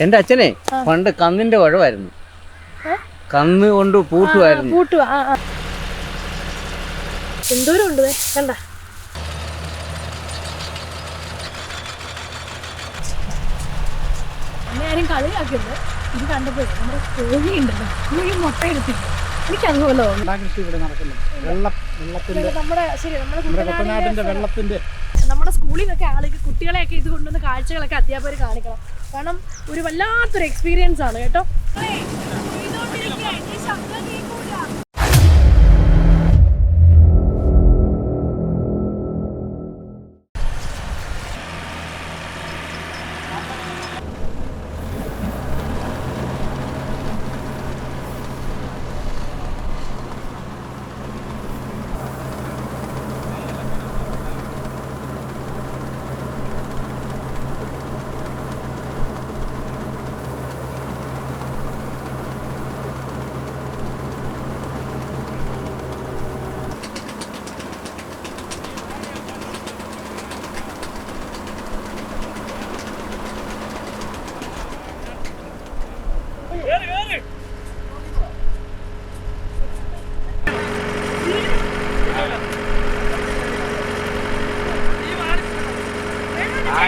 എന്റെ അച്ഛനെ പണ്ട് കന്നിന്റെ വഴവായിരുന്നു. കന്ന് കൊണ്ട് പൂട്ടുമായിരുന്നു എന്തോരം ഉണ്ട് ദേ, കണ്ട. എന്നെ ആരും കളിയാക്കരുത്. ഇത് കണ്ടപ്പോഴേ നമ്മുടെ കോഴി ഉണ്ടല്ലോ കോഴി മുട്ട എടുത്തില്ല എനിക്ക് അതുപോലെ ഇവിടെ നടക്കുന്നത് വെള്ള വെള്ളത്തിന്റെ നമ്മുടെ ശരി നമ്മുടെ നമ്മുടെ കുട്ടനാടിന്റെ വെള്ളത്തിന്റെ നമ്മുടെ സ്കൂളിൽ നിന്നൊക്കെ ആളുകൾ കുട്ടികളെയൊക്കെ ഇത് കൊണ്ടുവന്ന് കാഴ്ചകളൊക്കെ അധ്യാപകർ കാണിക്കണം. കാരണം ഒരു വല്ലാത്തൊരു എക്സ്പീരിയൻസ് ആണ് കേട്ടോ.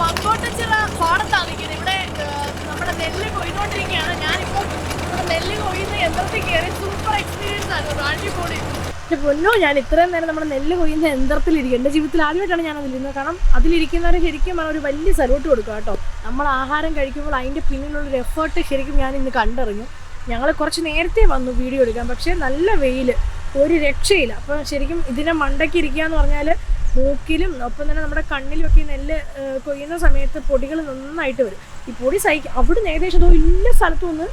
മങ്കോട്ടച്ചിറ പാടത്താണ് നിൽക്കുന്നത്. ഇവിടെ നമ്മുടെ നെല്ല് കൊയ്തോണ്ടിരിക്കുകയാണ്. ഞാനിപ്പോൾ ഇവിടെ നെല്ല് കൊയ്യുന്ന യന്ത്രത്തിൽ കയറി സൂപ്പർ എക്സ്പീരിയൻസ് ആയിരുന്നു അടിപൊളി. പൊന്നോ ഞാൻ ഇത്രയും നേരം നമ്മുടെ നെല്ല് കൊയ്യുന്ന യന്ത്രത്തിലിരിക്കും എന്റെ ജീവിതത്തിൽ ആദ്യമായിട്ടാണ് ഞാൻ അതിലിരുന്നത്. കാരണം അതിലിരിക്കുന്നവരെ ശരിക്കും പറഞ്ഞാൽ ഒരു വലിയ സല്യൂട്ട് കൊടുക്കുക കേട്ടോ. നമ്മൾ ആഹാരം കഴിക്കുമ്പോൾ അതിന്റെ പിന്നിലുള്ള ഒരു എഫേർട്ട് ശരിക്കും ഞാൻ ഇന്ന് കണ്ടറിഞ്ഞു. ഞങ്ങൾ കുറച്ച് നേരത്തെ വന്നു വീഡിയോ എടുക്കാൻ. പക്ഷേ നല്ല വെയിൽ ഒരു രക്ഷയില്ല. അപ്പോൾ ശരിക്കും ഇതിനെ മണ്ടയ്ക്ക് ഇരിക്കുക എന്ന് പറഞ്ഞാൽ മൂക്കിലും ഒപ്പം തന്നെ നമ്മുടെ കണ്ണിലും ഒക്കെ നെല്ല് കൊയ്യുന്ന സമയത്ത് പൊടികൾ നന്നായിട്ട് വരും. ഈ പൊടി സഹിക്കും അവിടുന്ന് ഏകദേശം ഇല്ല സ്ഥലത്തു നിന്ന്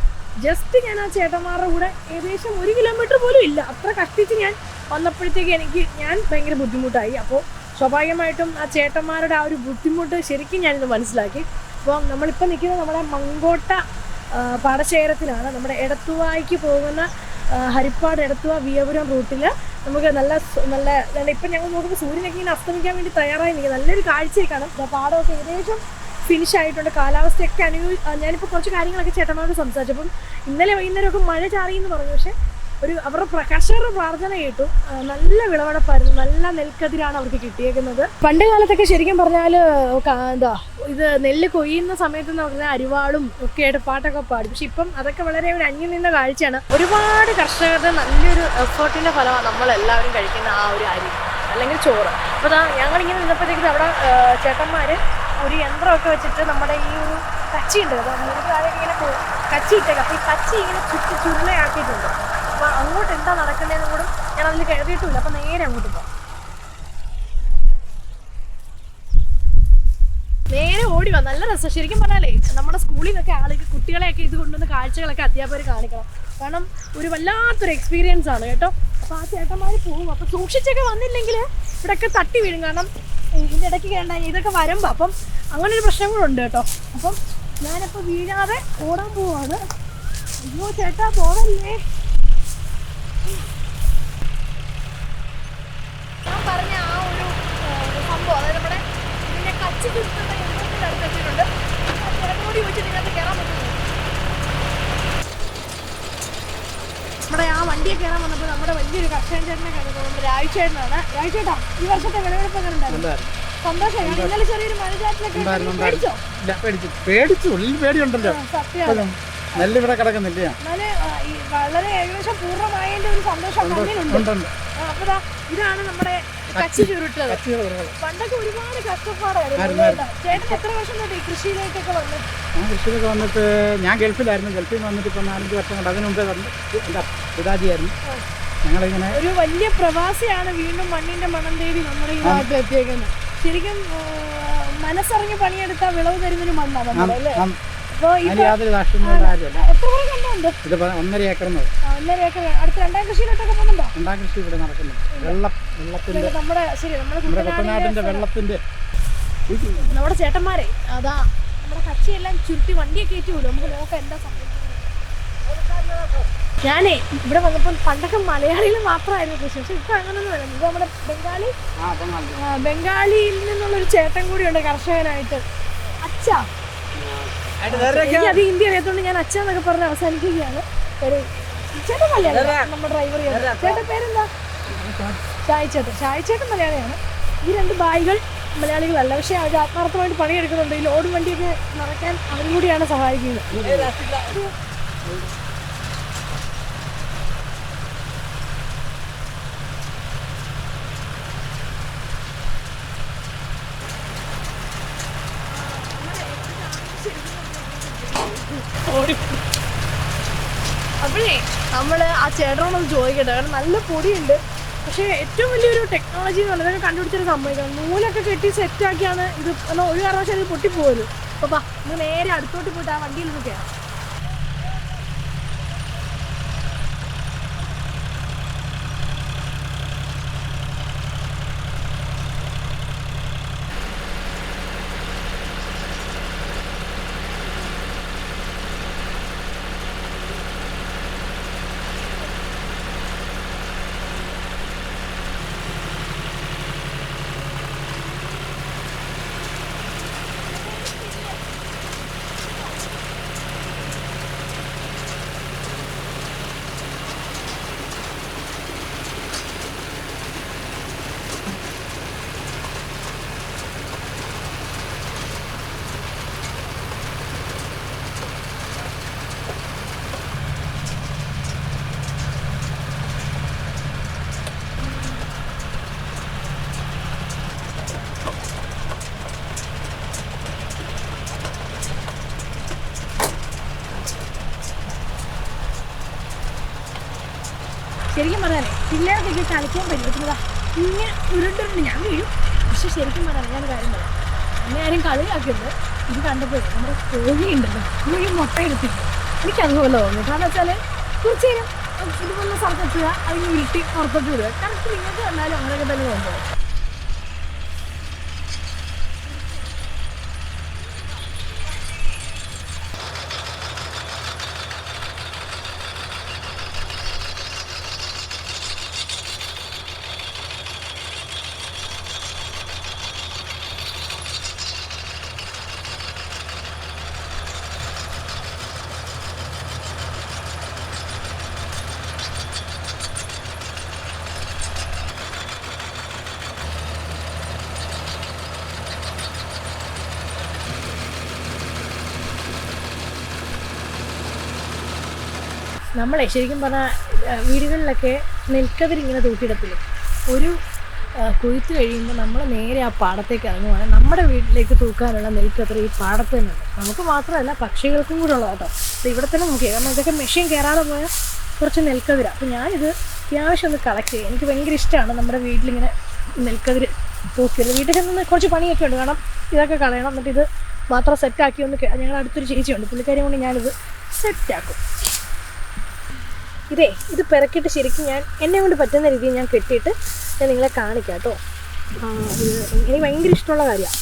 ജസ്റ്റ് ഞാൻ ആ ചേട്ടന്മാരുടെ കൂടെ ഏകദേശം ഒരു കിലോമീറ്റർ പോലും ഇല്ല. അത്ര കഷ്ടിച്ച് ഞാൻ വന്നപ്പോഴത്തേക്ക് എനിക്ക് ഞാൻ ഭയങ്കര ബുദ്ധിമുട്ടായി. അപ്പോൾ സ്വാഭാവികമായിട്ടും ആ ചേട്ടന്മാരുടെ ആ ഒരു ബുദ്ധിമുട്ട് ശരിക്കും ഞാനിന്ന് മനസ്സിലാക്കി. അപ്പോൾ നമ്മളിപ്പോൾ നിൽക്കുന്നത് നമ്മുടെ മങ്കോട്ട പാടശേഖരത്തിലാണ്. നമ്മുടെ എടത്തുവായിക്ക് പോകുന്ന ഹരിപ്പാട് എടത്തുവ വിയപുരം റൂട്ടിൽ നമുക്ക് നല്ല നല്ല ഇപ്പം ഞങ്ങൾ നോക്കുമ്പോൾ സൂര്യനൊക്കെ ഇങ്ങനെ അസ്തമിക്കാൻ വേണ്ടി തയ്യാറായി നിൽക്കുക നല്ലൊരു കാഴ്ചയൊക്കെയാണ് ദാ പാടമൊക്കെ ഏകദേശം ഫിനിഷ് ആയിട്ടുണ്ട്. കാലാവസ്ഥയൊക്കെ അനുഭവി ഞാനിപ്പോൾ കുറച്ച് കാര്യങ്ങളൊക്കെ ചേട്ടന്മാരോട് സംസാരിച്ചു. അപ്പം ഇന്നലെ വൈകുന്നേരമൊക്കെ മഴ ചാറിയെന്ന് പറഞ്ഞു. പക്ഷേ ഒരു അവരുടെ പ്രകാശകരുടെ പ്രാർത്ഥന കേട്ടു. നല്ല വിളവെടുപ്പായിരുന്നു. നല്ല നെൽക്കതിരാണ് അവർക്ക് കിട്ടിയേക്കുന്നത്. പണ്ട് കാലത്തൊക്കെ ശരിക്കും പറഞ്ഞാൽ എന്താ ഇത് നെല്ല് കൊയ്യുന്ന സമയത്ത് എന്ന് പറഞ്ഞാൽ അരിവാളും ഒക്കെ ആയിട്ട് പാട്ടൊക്കെ പാടും. പക്ഷെ ഇപ്പം അതൊക്കെ വളരെ ഒരു അന്യം നിന്ന കാഴ്ചയാണ്. ഒരുപാട് കർഷകരുടെ നല്ലൊരു എഫേർട്ടിന്റെ ഫലമാണ് നമ്മളെല്ലാവരും കഴിക്കുന്ന ആ ഒരു അരി അല്ലെങ്കിൽ ചോറ്. അപ്പോൾ ഞങ്ങളിങ്ങനെ നിന്നപ്പോഴത്തേക്കും അവിടെ ചേട്ടന്മാര് ഒരു യന്ത്രമൊക്കെ വെച്ചിട്ട് നമ്മുടെ ഈ ഒരു കച്ചി ഉണ്ട് അപ്പോൾ ഇങ്ങനെ കച്ചി ഇട്ടേക്കാം. അപ്പോൾ ഈ കച്ചി ഇങ്ങനെ ചുറ്റി ചുരുളയാക്കിയിട്ടുണ്ട്. അപ്പോൾ അങ്ങോട്ട് എന്താ നടക്കുന്നതെന്ന് കൂടെ ഞാൻ അതിൽ കയറിയിട്ടില്ല അപ്പോൾ നേരെ അങ്ങോട്ട് പോകാം നേരെ ഓടി വാ. നല്ല രസം. ശരിക്കും പറഞ്ഞാലേ നമ്മുടെ സ്കൂളിൽ നിന്നൊക്കെ ആളുകൾ കുട്ടികളെയൊക്കെ ഇത് കൊണ്ടുവന്ന് കാഴ്ചകളൊക്കെ അധ്യാപകർ കാണിക്കണം. കാരണം ഒരു വല്ലാത്തൊരു എക്സ്പീരിയൻസ് ആണ് കേട്ടോ. അപ്പോൾ ആ ചേട്ടന്മാർ പോകും അപ്പോൾ സൂക്ഷിച്ചൊക്കെ വന്നില്ലെങ്കിൽ ഇവിടെയൊക്കെ തട്ടി വീഴും. കാരണം ഇതിന്റെ ഇടയ്ക്ക് കേണ്ട ഇതൊക്കെ വരുമ്പോൾ അപ്പം അങ്ങനെ ഒരു പ്രശ്നം കൂടെ ഉണ്ട് കേട്ടോ. അപ്പം ഞാനിപ്പോൾ വീഴാതെ ഓടാൻ പോവാണ്. അയ്യോ ചേട്ടാ പോകല്ലേ ഞാൻ പറഞ്ഞ ആ ഒരു ഏഹ്, സംഭവം അതായത് നമ്മുടെ ഇതിന്റെ കച്ചി ചുറ്റുന്ന യന്ത്രത്തിന്റെ അടുത്ത് വെച്ചിട്ടുണ്ട് ആ ചേട്ടനോട് ചോദിച്ചു ഇതിനകത്ത് കയറാൻ പറ്റുമോ നമ്മുടെ ആ വണ്ടിയെ കയറാൻ വന്നപ്പോൾ നമ്മുടെ വലിയൊരു കർഷകൻ ചേട്ടനെ കണ്ടത് നമ്മുടെ രാഴ്ചേട്ടനാണ് രാഴ്ചേട്ടാ ഈ വർഷത്തെ വിളവെടുപ്പ് ഉണ്ടായിരുന്നു ഉണ്ടായിരുന്നു സന്തോഷം. ഇന്നലെ ചെറിയൊരു മഴചാറ്റിലൊക്കെ ഉണ്ടായിരുന്നു, പേടിച്ചോ? ഇല്ല പേടിച്ചു. പേടിച്ചു. ഉള്ളിൽ പേടിയുണ്ടല്ലോ. സത്യം. സത്യമാണ് നെല്ല് ഇവിടെ കിടക്കുന്നില്ല. എന്നാൽ ആ, ഈ വളരെ ഏകദേശം പൂർണമായതിന്റെ ഒരു സന്തോഷം കണ്ണിലുണ്ട്. അപ്പൊ ഇതാണ് നമ്മുടെ കച്ചി. ചുരുട്ടത്. പണ്ടൊക്കെ ഒരുപാട് കഷ്ടപ്പാടായിരുന്നു ചേട്ടൻ എത്ര വർഷം തൊട്ട് ഈ കൃഷിയിലേക്കൊക്കെ വന്നു? ഞാൻ കൃഷിയിലൊക്കെ വന്നിട്ട് ഞാൻ ഗൾഫിലായിരുന്നു. ഗൾഫിൽ നിന്ന് വന്നിട്ട് ഇപ്പം നാലഞ്ച് വർഷം കൊണ്ട് അതിന് മുമ്പേ വന്ന് എന്താ പിതാജിയായിരുന്നു. ഞങ്ങളിങ്ങനെ ഒരു വലിയ പ്രവാസിയാണ് വീണ്ടും മണ്ണിന്റെ മണം തേടി നമ്മുടെ ഈ നാട്ടിൽ എത്തിയേക്കുന്നത്. ശരിക്കും മനസ്സറിഞ്ഞ് പണിയെടുത്ത വിളവ് തരുന്നൊരു മണ്ണാണ് നമ്മുടെ അല്ലേ? അപ്പോൾ അപ്പൊ അതിന് യാതൊരു രാഷ്ട്രീയ കാര്യമല്ല എത്ര പേരെ കണ്ടുണ്ട്? ഇത് ഒന്നര ഏക്കർ അടുത്ത രണ്ടാം കൃഷിയിലോട്ടൊക്കെ പോകുന്നുണ്ടോ? രണ്ടാം കൃഷി ഇവിടെ നടക്കുന്നു. വെള്ളം വെള്ളത്തിന്റെ നമ്മുടെ ശരി നമ്മുടെ നമ്മുടെ കുട്ടനാടിന്റെ വെള്ളത്തിന്റെ നമ്മുടെ ചേട്ടന്മാരെ അതാ. നമ്മുടെ കച്ചിയെല്ലാം ചുരുട്ടി വണ്ടിയൊക്കെ കയറ്റി വിടും. നമുക്ക് നോക്കാം എന്താ സംഭവിക്കുന്നത്. ഞാനേ ഇവിടെ വന്നപ്പോൾ പണ്ടൊക്കെ മലയാളിയിൽ മാത്രമായിരുന്നു കൃഷി. പക്ഷെ ഇപ്പൊ അങ്ങനൊന്നും വരാം ഇത് നമ്മുടെ ബംഗാളി ബംഗാളിയിൽ നിന്നുള്ളൊരു ചേട്ടൻ കൂടിയുണ്ട് കർഷകനായിട്ട്. അച്ഛ. അത് ഹിന്ദി അറിയാത്തതുകൊണ്ട് ഞാൻ അച്ഛ എന്നൊക്കെ പറഞ്ഞ് അവസാനിക്കുകയാണ് ഒരു ചേട്ടൻ മലയാളിയാണ് നമ്മുടെ ഡ്രൈവർ ചേട്ടൻ. പേരെന്താ? ഷായ് ചേട്ടൻ ഷായ് ചേട്ടൻ മലയാളിയാണ്. ഈ രണ്ട് ബായികൾ മലയാളികളല്ല. പക്ഷെ അവർ ആത്മാർത്ഥമായിട്ട് പണിയെടുക്കുന്നുണ്ട്. ഈ ലോഡ് വണ്ടിയൊക്കെ നിറയ്ക്കാൻ അവരും കൂടിയാണ് സഹായിക്കുന്നത്. അപ്പോഴേ നമ്മൾ ആ ചേട്ടനോടൊന്ന് ചോദിക്കട്ടെ. കാരണം നല്ല പൊടിയുണ്ട്. പക്ഷേ ഏറ്റവും വലിയൊരു ടെക്നോളജി എന്ന് പറയുന്നത് കണ്ടുപിടിച്ചൊരു സംഭവിക്കണം നൂലൊക്കെ കെട്ടി സെറ്റാക്കിയാണ് ഇത്. ഒരു കാരണവശാലും പൊട്ടിപ്പോകരുത്. ബാ നമ്മൾ നേരെ അടുത്തോട്ട് പോയിട്ട് ആ വണ്ടിയിൽ നിന്ന് കയറാം ശരിക്കും പറഞ്ഞാലേ പിള്ളേർക്കൊക്കെ കളിക്കാൻ പറ്റുന്നതാ ഇങ്ങനെ ഉരുണ്ടുരുണ്ട്. ഞാൻ വീഴും. പക്ഷെ ശരിക്കും പറഞ്ഞാൽ ഞാൻ കാര്യം പറയാം. എന്നെ ആരും കളിയാക്കരുത് ഇത് കണ്ടപ്പോൾ നമ്മുടെ കോഴിയുണ്ടല്ലോ കോഴി മുട്ട എടുത്തിട്ട് എനിക്കതുപോലെ തോന്നുന്നു. കാരണം വെച്ചാൽ കുറച്ച് നേരം ഇതുപോലെ സ്ഥലത്തെത്തുക അതിന് ഉരുട്ടി പുറത്തോട്ട് വിടുക. കറക്റ്റ് നിങ്ങൾക്ക് വന്നാലും അങ്ങനെയൊക്കെ തന്നെ തോന്നുന്നത് നമ്മളെ ശരിക്കും പറഞ്ഞാൽ വീടുകളിലൊക്കെ നെൽക്കതിരിങ്ങനെ തൂക്കിയിടത്തില്ലേ? ഒരു കൊയ്ത്ത് കഴിയുമ്പോൾ നമ്മൾ നേരെ ആ പാടത്തേക്ക് ഇറങ്ങുവാണ്. നമ്മുടെ വീട്ടിലേക്ക് തൂക്കാനുള്ള നെൽക്കത്ര ഈ പാടത്ത് തന്നെയുണ്ട് നമുക്ക് മാത്രമല്ല പക്ഷികൾക്കും കൂടെ ഉള്ളത് കേട്ടോ. അപ്പോൾ ഇവിടെ തന്നെ നോക്കിയാൽ കാരണം ഇതൊക്കെ മെഷീൻ കയറാതെ പോയാൽ കുറച്ച് നെൽക്കതിര. അപ്പോൾ ഞാനിത് അത്യാവശ്യം ഒന്ന് കളക്ട് ചെയ്യും. എനിക്ക് ഭയങ്കര ഇഷ്ടമാണ് നമ്മുടെ വീട്ടിലിങ്ങനെ നെൽക്കതിര് തൂക്കിയത് വീട്ടിൽ ചെന്ന് കുറച്ച് പണിയൊക്കെ ഉണ്ട്. കാരണം ഇതൊക്കെ കളയണം. എന്നിട്ട് ഇത് മാത്രം സെറ്റാക്കി ഒന്ന് ഞങ്ങളുടെ അടുത്തൊരു ചേച്ചിയുണ്ട്. പുള്ളിക്കാരി കൊണ്ട് ഞാനിത് സെറ്റാക്കും ഇതേ ഇത് പിറക്കിട്ട് ശരിക്കും ഞാൻ എന്നെ കൊണ്ട് പറ്റുന്ന രീതിയിൽ ഞാൻ കെട്ടിയിട്ട് ഞാൻ നിങ്ങളെ കാണിക്കാം കേട്ടോ. എനിക്ക് ഭയങ്കര ഇഷ്ടമുള്ള കാര്യമാണ്.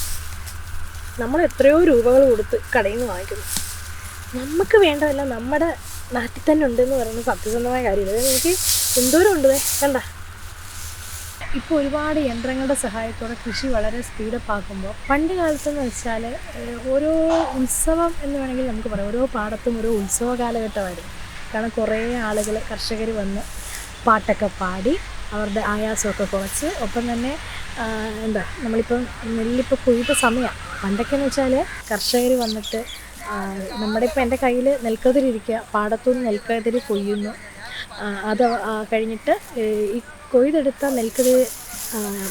നമ്മൾ എത്രയോ രൂപകൾ കൊടുത്ത് കടയിൽ നിന്ന് വാങ്ങിക്കുന്നു. നമുക്ക് വേണ്ടതല്ല നമ്മുടെ നാട്ടിൽ തന്നെ ഉണ്ടെന്ന് പറയുന്നത് സത്യസന്ധമായ കാര്യമില്ല? അതായത് എനിക്ക് എന്തോരം ഉണ്ട് കണ്ട. ഇപ്പോൾ ഒരുപാട് യന്ത്രങ്ങളുടെ സഹായത്തോടെ കൃഷി വളരെ സ്പീഡപ്പ് ആക്കുമ്പോൾ പണ്ട് കാലത്തെന്ന് വെച്ചാൽ ഓരോ ഉത്സവം എന്ന് വേണമെങ്കിൽ നമുക്ക് പറയാം. ഓരോ പാടത്തും ഓരോ ഉത്സവ കാലഘട്ടമായിരുന്നു. കാരണം കുറേ ആളുകൾ കർഷകർ വന്ന് പാട്ടൊക്കെ പാടി അവരുടെ ആയാസമൊക്കെ കുറച്ച്. ഒപ്പം തന്നെ എന്താ നമ്മളിപ്പം നെല്ലിപ്പോൾ കൊയ്ത സമയമാണ് പണ്ടൊക്കെ എന്ന് വെച്ചാൽ കർഷകർ വന്നിട്ട് നമ്മുടെ ഇപ്പം എന്റെ കയ്യിൽ നെൽക്കതിരിക്കുക പാടത്തുനിന്ന് നെൽക്കതിരി കൊയ്യുന്നു. അത് കഴിഞ്ഞിട്ട് ഈ കൊയ്തെടുത്ത നെൽക്കതിരി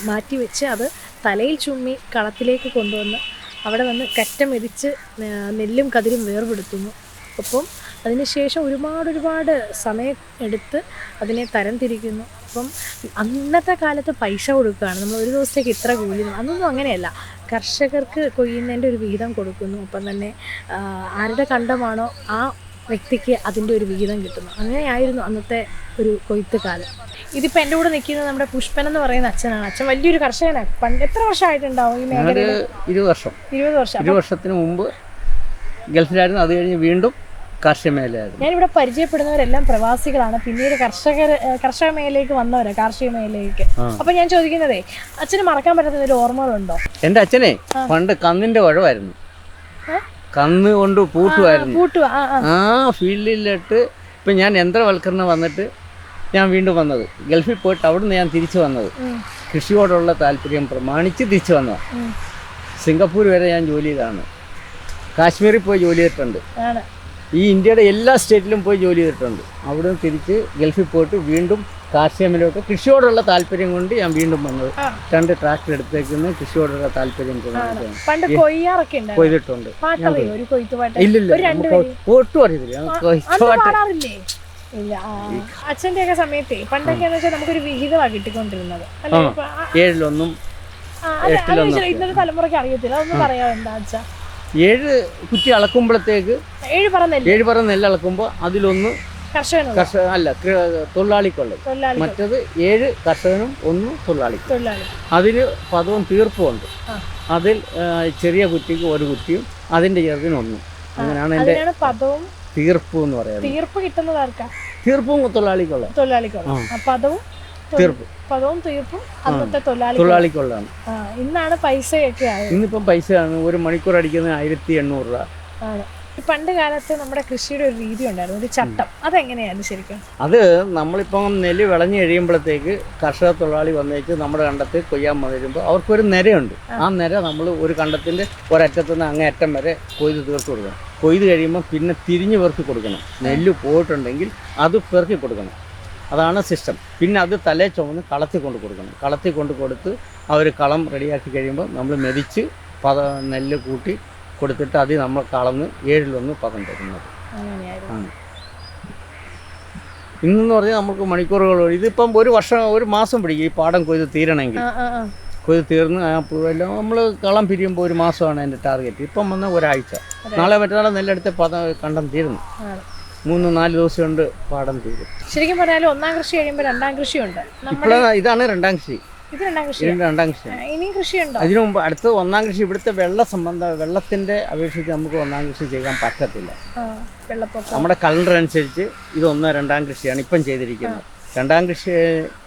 മാറ്റി വെച്ച് അത് തലയിൽ ചുമ്മി കളത്തിലേക്ക് കൊണ്ടുവന്ന് അവിടെ വന്ന് കറ്റ മെതിച്ച് നെല്ലും കതിരും വേർപെടുത്തുന്നു. ഒപ്പം അതിനുശേഷം ഒരുപാട് ഒരുപാട് സമയം എടുത്ത് അതിനെ തരംതിരിക്കുന്നു അപ്പം അന്നത്തെ കാലത്ത് പൈസ കൊടുക്കുകയാണ്. നമ്മൾ ഒരു ദിവസത്തേക്ക് ഇത്ര കൂലി അന്നൊന്നും അങ്ങനെയല്ല. കർഷകർക്ക് കൊയ്യുന്നതിന്റെ ഒരു വിഹിതം കൊടുക്കുന്നു. അപ്പം തന്നെ ആരുടെ കണ്ടമാണോ ആ വ്യക്തിക്ക് അതിന്റെ ഒരു വിഹിതം കിട്ടുന്നു അങ്ങനെയായിരുന്നു അന്നത്തെ ഒരു കൊയ്ത്ത് കാലം ഇതിപ്പോൾ എന്റെ കൂടെ നിൽക്കുന്നത് നമ്മുടെ പുഷ്പൻ എന്ന് പറയുന്ന അച്ഛനാണ്. അച്ഛൻ വലിയൊരു കർഷകനാണ്. പണ്ട് എത്ര വർഷമായിട്ടുണ്ടാവും ഈ മേഖല ഇരുപത് വർഷം. ഇരുപത് വർഷം. ഇരുപത് വർഷത്തിന് മുമ്പ് ഗൾഫിലായിരുന്നു. അത് കഴിഞ്ഞ് വീണ്ടും കാർഷിക മേഖലയായിരുന്നു. ഞാനിവിടെ പരിചയപ്പെടുന്നവരെല്ലാം പ്രവാസികളാണ്. പിന്നീട് കർഷകർ കർഷക മേഖലയിലേക്ക് വന്നവരാ കാർഷിക മേഖലയിലേക്ക്. അപ്പൊ ഞാൻ ചോദിക്കുന്നതേ അച്ഛന് മറക്കാൻ പറ്റാത്ത ഒരു ഓർമ്മകളുണ്ടോ? എന്റെ അച്ഛനെ പണ്ട് കന്നിന്റെ ഉഴവായിരുന്നു? കന്ന് കൊണ്ട് പൂട്ടുമായിരുന്നു ആ ഫീൽഡിലിട്ട് ഇപ്പം ഞാൻ യന്ത്രവൽക്കരണം വന്നിട്ട് ഞാൻ വീണ്ടും വന്നത്. ഗൾഫിൽ പോയിട്ട് അവിടുന്ന് ഞാൻ തിരിച്ചു വന്നത്. കൃഷിയോടുള്ള താല്പര്യം പ്രമാണിച്ച് തിരിച്ചു വന്നതാണ് സിംഗപ്പൂർ വരെ ഞാൻ ജോലി ചെയ്താണ് കാശ്മീരിൽ പോയി ജോലി ചെയ്തിട്ടുണ്ട്. ഈ ഇന്ത്യയുടെ എല്ലാ സ്റ്റേറ്റിലും പോയി ജോലി ചെയ്തിട്ടുണ്ട്. അവിടെ നിന്ന് തിരിച്ച് ഗൾഫിൽ പോയിട്ട് വീണ്ടും കാർഷിക മേഖലയോട്ട് കൃഷിയോടുള്ള താല്പര്യം കൊണ്ട് ഞാൻ വീണ്ടും വന്നത്. രണ്ട് ട്രാക്ടർ എടുത്തേക്കുന്ന കൃഷിയോടുള്ള താല്പര്യം പണ്ട് കൊയ്യാറൊക്കെ കൊയ്തിട്ടുണ്ട്. ഇല്ലില്ല ഒട്ടും അറിയത്തില്ല. അന്ന് കൊയ്ത്ത് ഇല്ല ആ. അച്ഛന്റെ ഒക്കെ സമയത്തേ പണ്ടൊക്കെ നമുക്കൊരു വിഹിതമാണ് കിട്ടിക്കൊണ്ടിരുന്നത്. ഏഴിലൊന്നും ഇന്നത്തെ തലമുറയ്ക്ക് അറിയത്തില്ല. അതൊന്നും പറയാം എന്താ അച്ഛാ? ഏഴ് കുറ്റി അളക്കുമ്പോഴത്തേക്ക് ഏഴ് പറ നെല്ല്. അളക്കുമ്പോൾ അതിലൊന്ന് കർഷകനുള്ള. കർഷക അല്ല കൃ- തൊഴിലാളിക്കുള്ളത്. തൊഴിലാളി മറ്റത് ഏഴ് കർഷകനും ഒന്ന് തൊഴിലാളിക്കും. തൊഴിലാളി. അതിൽ പദവും തീർപ്പുമുണ്ട് ആ. അതിൽ ആ, ചെറിയ കുറ്റിക്ക് ഒരു കുറ്റിയും അതിന്റെ ചെറുതിന് ഒന്നും. അങ്ങനെയാണ് എന്റെ അതിനാണ് പദവും തീർപ്പ് എന്ന് പറയുന്നത്. തീർപ്പ് കിട്ടുന്നത് ആർക്കാ? തീർപ്പും തൊഴിലാളിക്കുള്ള. തൊഴിലാളിക്കുള്ള. ആ പദവും തീർപ്പ്. പദവും തീർപ്പും അന്നത്തെ തൊഴിലാളി തൊഴിലാളിക്കുള്ളതാണ് ഇന്നാണ് പൈസയൊക്കെ ആയത്. ഇന്നിപ്പം പൈസയാണ് ഒരു മണിക്കൂർ അടിക്കുന്നത് ആയിരത്തി എണ്ണൂറ് രൂപ. ആണ്. പണ്ട് കാലത്ത് നമ്മുടെ കൃഷിയുടെ ഒരു രീതി ഉണ്ടായിരുന്നു. ഒരു ചട്ടം. അതെങ്ങനെയായിരുന്നു ശരിക്കും? അത് നമ്മളിപ്പം നെല്ല് വിളഞ്ഞു കഴിയുമ്പോഴത്തേക്ക് കർഷക തൊഴിലാളി വന്നേച്ച് നമ്മുടെ കണ്ടത്തിൽ കൊയ്യാൻ വന്നിരുമ്പോൾ അവർക്കൊരു നിരയുണ്ട്. ആ. നിര നമ്മൾ ഒരു കണ്ടത്തിന്റെ ഒരറ്റത്തു നിന്ന് അങ്ങേ അറ്റം വരെ കൊയ്ത് തീർത്ത് കൊടുക്കണം. കൊയ്ത് കഴിയുമ്പോൾ പിന്നെ തിരിഞ്ഞ് പെറുക്കി കൊടുക്കണം. നെല്ല് പോയിട്ടുണ്ടെങ്കിൽ അത് പെറുക്കി കൊടുക്കണം. അതാണ് സിസ്റ്റം പിന്നെ അത് തലേ ചുമന്ന് കളത്തിൽ കൊണ്ട് കൊടുക്കണം. കളത്തിൽ കൊണ്ട് കൊടുത്ത് അവർ കളം റെഡിയാക്കി കഴിയുമ്പോൾ നമ്മൾ മെതിച്ച് പത നെല്ല് കൂട്ടി കൊടുത്തിട്ട് അതിൽ നമ്മൾ കളന്ന് ഏഴിലൊന്ന് പദം തരുന്നത്. ആണ്. ഇന്നെന്ന് പറഞ്ഞാൽ നമുക്ക് മണിക്കൂറുകൾ ഇതിപ്പം ഒരു വർഷം ഒരു മാസം പിടിക്കും ഈ പാടം കൊയ്ത് തീരണമെങ്കിൽ. ആ ആ ആ. കൊയ്ത് തീർന്ന് എല്ലാം നമ്മൾ കളം പിരിയുമ്പോൾ ഒരു മാസമാണ് എന്റെ ടാർഗറ്റ് ഇപ്പം വന്ന ഒരാഴ്ച. നാളെ മറ്റന്നാളെ നെല്ലെടുത്ത് പദം കണ്ടം തീരുന്നു മൂന്ന് നാല് ദിവസം കൊണ്ട് പാടം തീരും. ശരിക്കും പറഞ്ഞാൽ ഒന്നാം കൃഷി കഴിയുമ്പോൾ രണ്ടാം കൃഷിയുണ്ട് ഇപ്പോഴാണ് ഇതാണ് രണ്ടാം കൃഷി. ഇത് രണ്ടാം കൃഷി രണ്ടാം കൃഷി ഇനിയും കൃഷിയുണ്ടോ? അതിനു മുമ്പ് അടുത്ത ഒന്നാം കൃഷി ഇവിടുത്തെ വെള്ള സംബന്ധ വെള്ളത്തിന്റെ അപേക്ഷിച്ച് നമുക്ക് ഒന്നാം കൃഷി ചെയ്യാൻ പറ്റത്തില്ല. നമ്മുടെ കലണ്ടർ അനുസരിച്ച് ഇത് ഒന്നോ രണ്ടാം കൃഷിയാണ് ഇപ്പം ചെയ്തിരിക്കുന്നത്. രണ്ടാം കൃഷി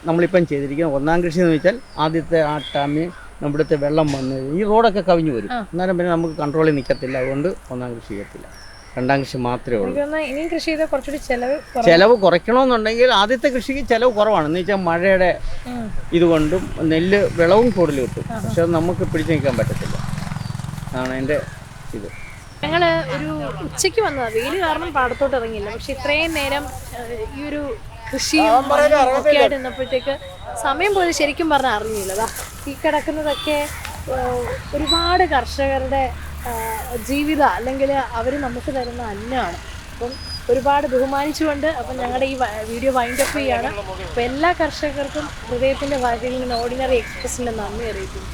നമ്മളിപ്പം ചെയ്തിരിക്കുന്നത് ഒന്നാം കൃഷി എന്ന് വെച്ചാൽ ആദ്യത്തെ ആ ടാമി നമ്മുടെ വെള്ളം വന്ന് ഈ റോഡൊക്കെ കവിഞ്ഞു വരും. അന്നേരം പിന്നെ നമുക്ക് കൺട്രോളിൽ നിൽക്കത്തില്ല അതുകൊണ്ട് ഒന്നാം കൃഷി ചെയ്യത്തില്ല. രണ്ടാം കൃഷി മാത്രമേ ഉള്ളൂ. ഇനിയും കൃഷി ചെയ്താൽ കുറച്ചുകൂടി ചെലവ് ചെലവ് കുറയ്ക്കണമെന്നുണ്ടെങ്കിൽ ആദ്യത്തെ കൃഷിക്ക് ചെലവ് കുറവാണ്. എന്ന് വെച്ചാൽ മഴയുടെ. ഇതുകൊണ്ടും നെല്ല് വിളവും കൂടുതൽ കിട്ടും. പക്ഷെ അത് നമുക്ക് പിടിച്ചു നിൽക്കാൻ പറ്റത്തില്ല. അതാണ് എന്റെ ഇത്. ഞങ്ങൾ ഒരു ഉച്ചയ്ക്ക് വന്നതാണ് വെയിൽ കാരണം പാടത്തോട്ട് ഇറങ്ങിയില്ല. പക്ഷെ ഇത്രയും നേരം ഈ ഒരു കൃഷി ഒക്കെ ആയിട്ട് നിന്നപ്പോഴത്തേക്ക് സമയം പോലും ശരിക്കും പറഞ്ഞാൽ അറിഞ്ഞില്ല. ദാ ഈ കിടക്കുന്നതൊക്കെ ഒരുപാട് കർഷകരുടെ ജീവിത അല്ലെങ്കിൽ അവർ നമുക്ക് തരുന്ന അന്നമാണ് അപ്പം ഒരുപാട് ബഹുമാനിച്ചുകൊണ്ട് അപ്പം ഞങ്ങളുടെ ഈ വീഡിയോ വൈൻഡ് അപ്പ് ചെയ്യാണ്. അപ്പം എല്ലാ കർഷകർക്കും ഹൃദയത്തിന്റെ ഭാഗത്തിൽ നിന്ന് ഓർഡിനറി എക്സ്പ്രസിന്റെ നന്ദി അറിയിക്കുന്നു.